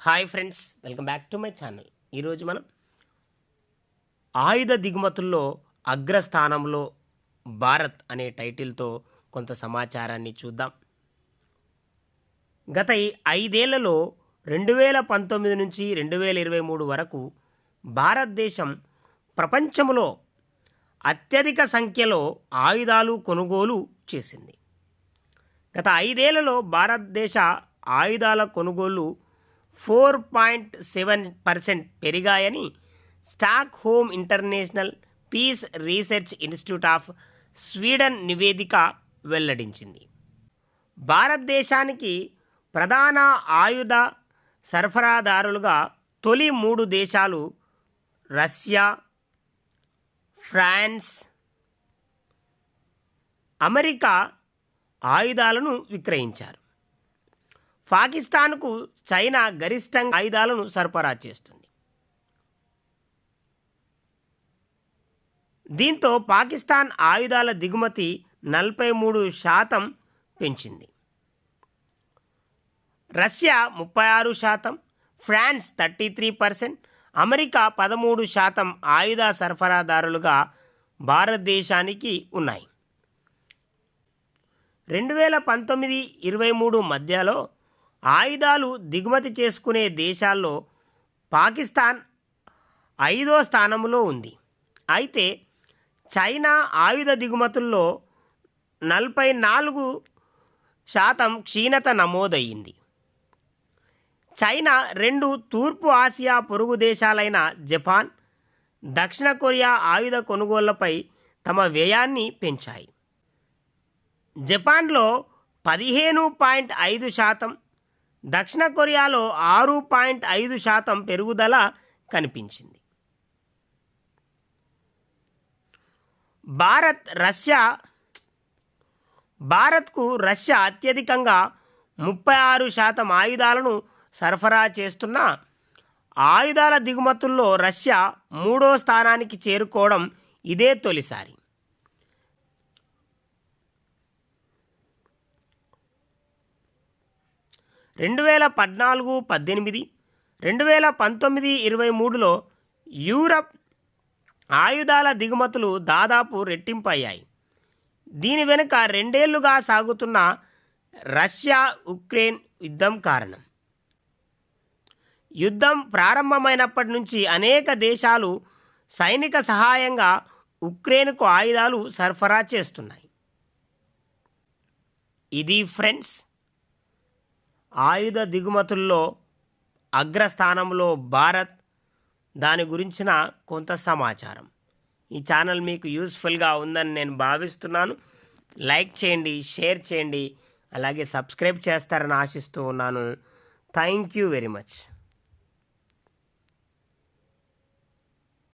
Hi friends welcome back to my channel. ఈరోజు మనం ఆయుధ దిగుమతుల్లో అగ్రస్థానంలో భారత్ అనే టైటిల్తో కొంత సమాచారాన్ని చూద్దాం. గత ఐదేళ్ళలో రెండు వేల పంతొమ్మిది నుంచి రెండు వేల ఇరవై మూడు వరకు భారతదేశం ప్రపంచంలో అత్యధిక సంఖ్యలో ఆయుధాలు కొనుగోలు చేసింది. గత ఐదేళ్ళలో భారతదేశ ఆయుధాల కొనుగోలు ఫోర్ పాయింట్ సెవెన్ పర్సెంట్ పెరిగాయని Stockholm International Peace Research Institute of Sweden నివేదిక వెల్లడించింది. భారతదేశానికి ప్రధాన ఆయుధ సరఫరాదారులుగా తొలి మూడు దేశాలు రష్యా ఫ్రాన్స్ అమెరికా ఆయుధాలను విక్రయించారు. పాకిస్తాన్కు చైనా గరిష్టంగా ఆయుధాలను సరఫరా చేస్తుంది. దీంతో పాకిస్తాన్ ఆయుధాల దిగుమతి నలభై మూడు శాతం పెంచింది. రష్యా ముప్పై ఆరు శాతం France thirty three percent America పదమూడు శాతం ఆయుధ సరఫరాదారులుగా భారతదేశానికి ఉన్నాయి. రెండు వేల పంతొమ్మిది ఇరవై మూడు మధ్యలో ఆయుధాలు దిగుమతి చేసుకునే దేశాల్లో పాకిస్తాన్ ఐదో స్థానంలో ఉంది. అయితే చైనా ఆయుధ దిగుమతుల్లో నలభై నాలుగు శాతం క్షీణత నమోదయ్యింది. చైనా రెండు తూర్పు ఆసియా పొరుగు దేశాలైన జపాన్ దక్షిణ కొరియా ఆయుధ కొనుగోళ్ళపై తమ వ్యయాన్ని పెంచాయి. జపాన్లో పదిహేను పాయింట్ ఐదు శాతం దక్షిణ కొరియాలో ఆరు పాయింట్ ఐదు శాతం పెరుగుదల కనిపించింది. భారత్ రష్యా భారత్కు రష్యా అత్యధికంగా ముప్పై ఆరు శాతం ఆయుధాలను సరఫరా చేస్తున్న ఆయుధాల దిగుమతుల్లో రష్యా మూడో స్థానానికి చేరుకోవడం ఇదే తొలిసారి. రెండు వేల పద్నాలుగు పద్దెనిమిది రెండు వేల పంతొమ్మిది ఇరవై మూడులో యూరప్ ఆయుధాల దిగుమతులు దాదాపు రెట్టింపు అయ్యాయి దీని వెనుక రెండేళ్ళుగా సాగుతున్న రష్యా ఉక్రెయిన్ యుద్ధం కారణం. యుద్ధం ప్రారంభమైనప్పటి నుంచి అనేక దేశాలు సైనిక సహాయంగా ఉక్రెయిన్కు ఆయుధాలు సరఫరా చేస్తున్నాయి. ఇది ఫ్రెండ్స్ ఆయుధ దిగుమతుల్లో అగ్రస్థానంలో భారత్ దాని గురించిన కొంత సమాచారం. ఈ ఛానల్ మీకు యూస్ఫుల్గా ఉందని నేను భావిస్తున్నాను. లైక్ చేయండి షేర్ చేయండి అలాగే సబ్స్క్రైబ్ చేస్తారని ఆశిస్తూ ఉన్నాను. Thank you very much.